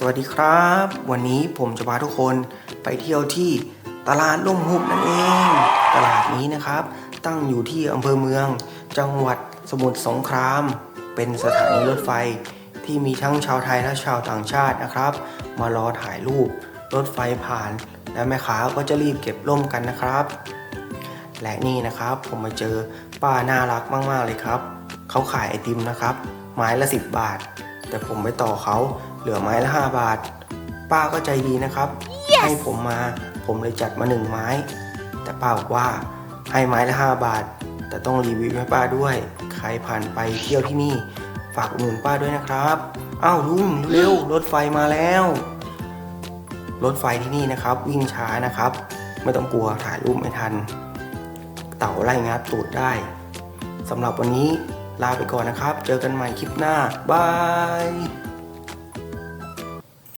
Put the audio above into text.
สวัสดีครับ วันนี้ผมจะพาทุกคนไปเที่ยวที่ตลาดล่มหุบนั่นเอง ตลาดนี้นะครับ ตั้งอยู่ที่อำเภอเมือง จังหวัดสมุทรสงคราม เป็นสถานีรถไฟที่มีทั้งชาวไทยและชาวต่างชาตินะครับ มารอถ่ายรูปรถไฟผ่าน และแม่ค้าก็จะรีบเก็บร่มกันนะครับ และนี่นะครับผมมาเจอป้าน่ารักมากๆเลยครับเขาขายไอติมนะครับ ไม้ละ 10 บาท แต่ผมไปต่อเขาเหลือไม้ละ5บาท ป้าก็ใจดีนะครับให้ผมมา ผมเลยจัดมาหนึ่งไม้ แต่ป้าบอกว่าให้ไม้ละ5บาท แต่ต้องรีวิวให้ป้าด้วย ใครผ่านไปเที่ยวที่นี่ ฝากอุดหนุนป้าด้วยนะครับอ้าวลุงเร็วรถไฟมาแล้ว รถไฟที่นี่นะครับ วิ่งช้านะครับ ไม่ต้องกลัวถ่ายรูปไม่ทัน เต่าไล่งัดตูดได้สำหรับวันนี้ ลาไปก่อนนะครับ เจอกันใหม่คลิปหน้า บาย